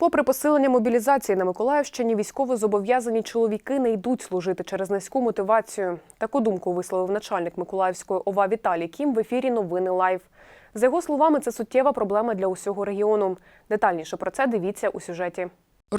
Попри посилення мобілізації на Миколаївщині, військово зобов'язані чоловіки не йдуть служити через низьку мотивацію. Таку думку висловив начальник Миколаївської ОВА Віталій Кім в ефірі Новини Лайв. За його словами, це суттєва проблема для усього регіону. Детальніше про це дивіться у сюжеті.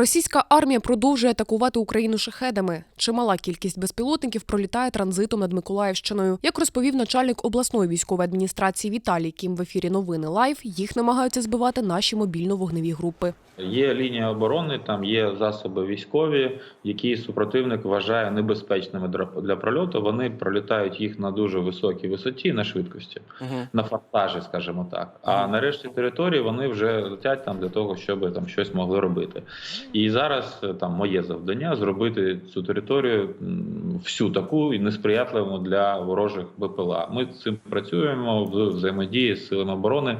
Російська армія продовжує атакувати Україну шахедами. Чимала кількість безпілотників пролітає транзитом над Миколаївщиною. Як розповів начальник обласної військової адміністрації Віталій Кім в ефірі Новини Лайв, їх намагаються збивати наші мобільно-вогневі групи. Є лінія оборони, там є засоби військові, які супротивник вважає небезпечними для- прольоту. Вони пролітають їх на дуже високій висоті, на швидкості, на форсажі, скажімо так. А нарешті території вони вже летять там для того, щоб там щось могли робити. І зараз е, там моє завдання зробити цю територію всю таку і несприятливу для ворожих БПЛА. Ми цим працюємо в взаємодії з силами оборони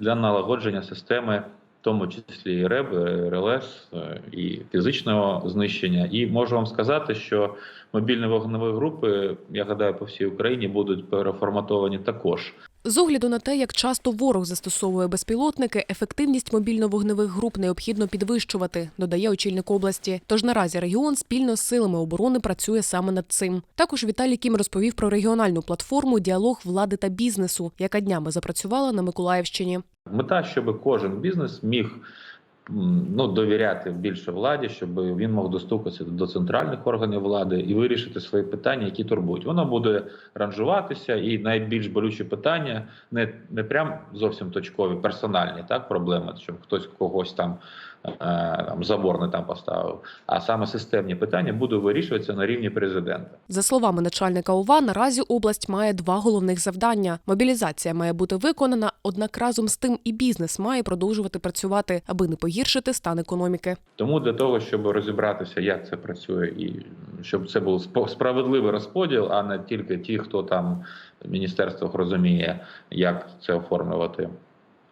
для налагодження системи тому числі і РЕБ, і РЛС, е, і фізичного знищення. І можу вам сказати, що мобільні вогневі групи, я гадаю, по всій Україні будуть переформатовані також. З огляду на те, як часто ворог застосовує безпілотники, ефективність мобільно-вогневих груп необхідно підвищувати, додає очільник області. Тож наразі регіон спільно з силами оборони працює саме над цим. Також Віталій Кім розповів про регіональну платформу Діалог влади та бізнесу, яка днями запрацювала на Миколаївщині. Мета, щоб кожен бізнес міг ну, довіряти більше владі, щоб він мог достукатися до центральних органів влади і вирішити свої питання, які турбують. Воно буде ранжуватися, і найбільш болючі питання не, не прям зовсім точкові, персональні так проблеми, щоб хтось когось там. е, Там забор не там поставив, а саме системні питання будуть вирішуватися на рівні президента. За словами начальника ОВА, наразі область має два головних завдання: мобілізація має бути виконана, однак разом з тим і бізнес має продовжувати працювати, аби не погіршити стан економіки. Тому для того, щоб розібратися, як це працює, і щоб це був справедливий розподіл, а не тільки ті, хто там в міністерствах розуміє, як це оформлювати.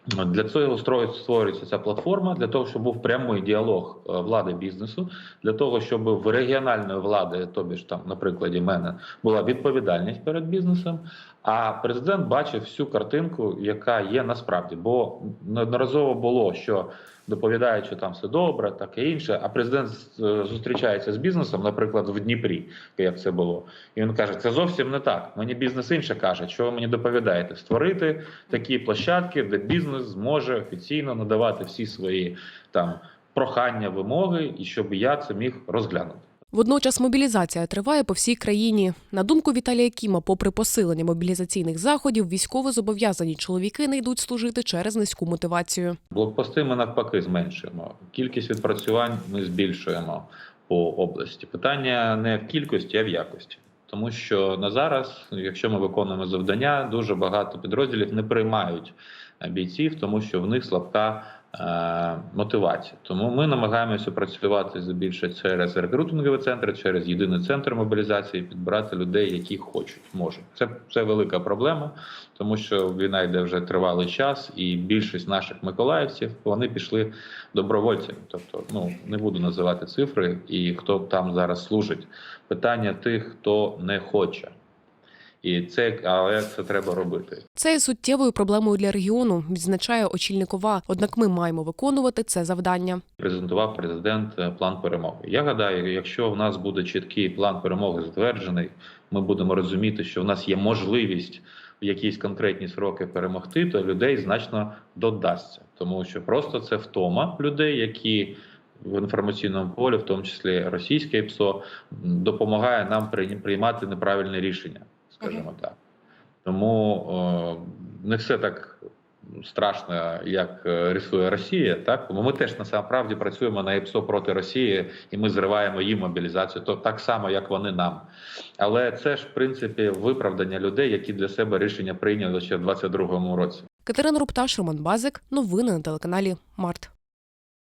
Для цього створюється ця платформа для того, щоб був прямий діалог е, влади бізнесу, для того, щоб в регіональної влади, тобі ж там на прикладі мене, була відповідальність перед бізнесом. А президент бачив всю картинку, яка є насправді, бо неодноразово було, що доповідають, що там все добре, таке інше. А президент е, зустрічається з бізнесом, наприклад, в Дніпрі, як це було. І він каже: це зовсім не так. Мені бізнес інше каже, що ви мені доповідаєте? Створити такі площадки, де бізнес зможе офіційно надавати всі свої там прохання, вимоги, і щоб я це міг розглянути. Водночас мобілізація триває по всій країні. На думку Віталія Кіма, попри посилення мобілізаційних заходів, військово-зобов'язані чоловіки не йдуть служити через низьку мотивацію. Блокпости ми навпаки зменшуємо. Кількість відпрацювань ми збільшуємо по області. Питання не в кількості, а в якості. Тому що на зараз, якщо ми виконуємо завдання, дуже багато підрозділів не приймають бійців, тому що в них слабка е, мотивація. Тому ми намагаємося працювати більше через рекрутингові центри, через єдиний центр мобілізації, підбирати людей, які хочуть, можуть. Це, це велика проблема, тому що війна йде вже тривалий час, і більшість наших миколаївців вони пішли добровольцями. Тобто, ну не буду називати цифри і хто там зараз служить. Питання тих, хто не хоче. І це але це треба робити. Це є суттєвою проблемою для регіону, відзначає очільник ОВА. Однак ми маємо виконувати це завдання. презентував президент е, план перемоги. Я гадаю, якщо в нас буде чіткий план перемоги затверджений, ми будемо розуміти, що в нас є можливість в якісь конкретні сроки перемогти, то людей значно додасться, тому що просто це втома людей, які в інформаційному полі, в тому числі російське ПСО, допомагає нам приймати неправильне рішення, скажімо так. Тому е, не все так страшно, як е, рисує Росія. Так тому ми теж насправді працюємо на ЕПСО проти Росії, і ми зриваємо їм мобілізацію. То так само, як вони нам. Але це ж в принципі виправдання людей, які для себе рішення прийняли ще в 22-му році. Катерина Рупташ, Роман Базик. Новини на телеканалі Март.